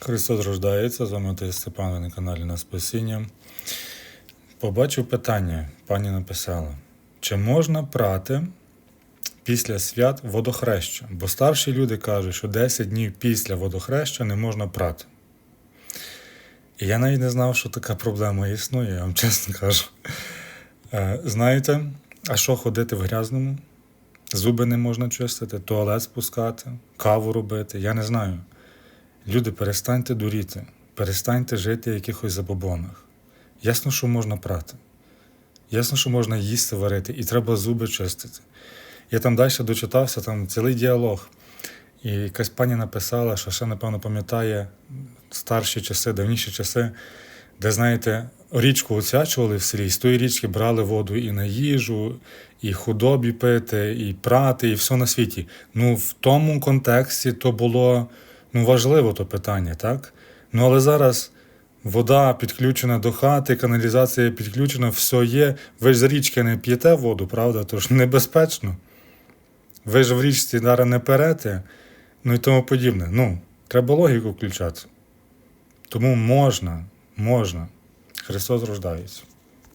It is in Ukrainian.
Христос рождається, з вами отець Степан на каналі на Спасіння. Побачив питання, пані написала: чи можна прати після свят водохреща? Бо старші люди кажуть, що 10 днів після водохреща не можна прати. І я навіть не знав, що така проблема існує, я вам чесно кажу. Е, Знаєте, а що ходити в грязному? Зуби не можна чистити, туалет спускати, каву робити, я не знаю. Люди, перестаньте дуріти, перестаньте жити в якихось забобонах. Ясно, що можна прати. Ясно, що можна їсти варити, і треба зуби чистити. Я там далі дочитався, там цілий діалог. І якась пані написала, що ще, напевно, пам'ятає старші часи, давніші часи, де, знаєте, річку оцячували в селі, з тої річки брали воду і на їжу, і худобі пити, і прати, і все на світі. Ну, в тому контексті то було ну, важливо то питання, так? Ну, але зараз вода підключена до хати, каналізація підключена, все є. Ви ж з річки не п'єте воду, правда? Тож небезпечно. Ви ж в річці зараз не перете, ну і тому подібне. Ну, треба логіку включати. Тому можна, можна. Христос рождається.